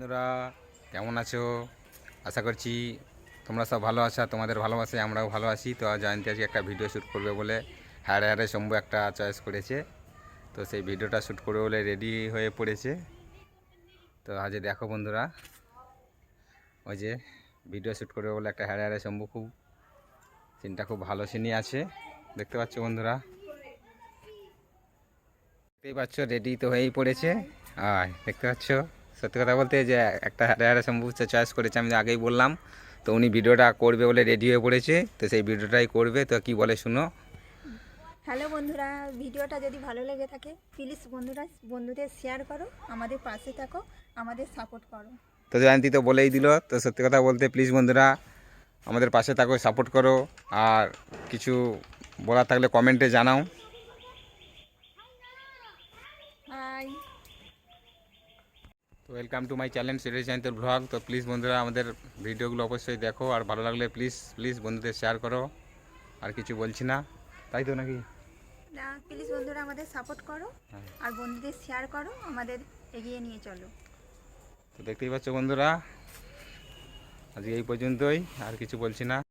বন্ধুরা, কেমন আছো? আশা করছি তোমরা সব ভালো আছো তোমাদের ভালোবাসায় আমরাও ভালো আছি। তো জয়ন্তী আজকে একটা ভিডিও শ্যুট করবে বলে হারে হারে শম্ভু একটা চয়েস করেছে। তো সেই ভিডিওটা শ্যুট করবে বলে রেডি হয়ে পড়েছে। তো আজ দেখো বন্ধুরা, ওই যে ভিডিও শ্যুট করবে বলে একটা হারে হারে শম্ভু খুব, সিনটা খুব ভালো সিনই আছে। দেখতে পাচ্ছ বন্ধুরা? দেখতেই পাচ্ছ, রেডি তো হয়েই পড়েছে। আর দেখতে পাচ্ছ? সত্যি কথা বলতে যে একটা হারে শম্ভু চয়েস করেছে আমি আগেই বললাম। তো উনি ভিডিওটা করবে বলে রেডি হয়ে পড়েছে তো সেই ভিডিওটাই করবে তো কি বলে শুনো? হ্যালো বন্ধুরা ভিডিওটা যদি ভালো লেগে থাকে প্লিজ বন্ধুরা বন্ধুদের শেয়ার করো আমাদের পাশে থাকো আমাদের সাপোর্ট করো। তো জয়ন্তী তো বলেই দিল তো সত্যি কথা বলতে প্লিজ বন্ধুরা আমাদের পাশে থাকো সাপোর্ট করো আর কিছু বলার থাকলে কমেন্টে জানাও। Hi welcome to my channel series জয়ন্তর blog তো প্লিজ বন্ধুরা আমাদের ভিডিওগুলো অবশ্যই দেখো আর ভালো লাগলে প্লিজ প্লিজ বন্ধুদের শেয়ার করো। আর কিছু বলছি না। তাই তো নাকি? না প্লিজ বন্ধুরা আমাদের সাপোর্ট করো হ্যাঁ। আর বন্ধুদের শেয়ার করো আমাদের এগিয়ে নিয়ে চলো। তো দেখতেই পাচ্ছ বন্ধুরা আজকে এই পর্যন্তই আর কিছু বলছি না।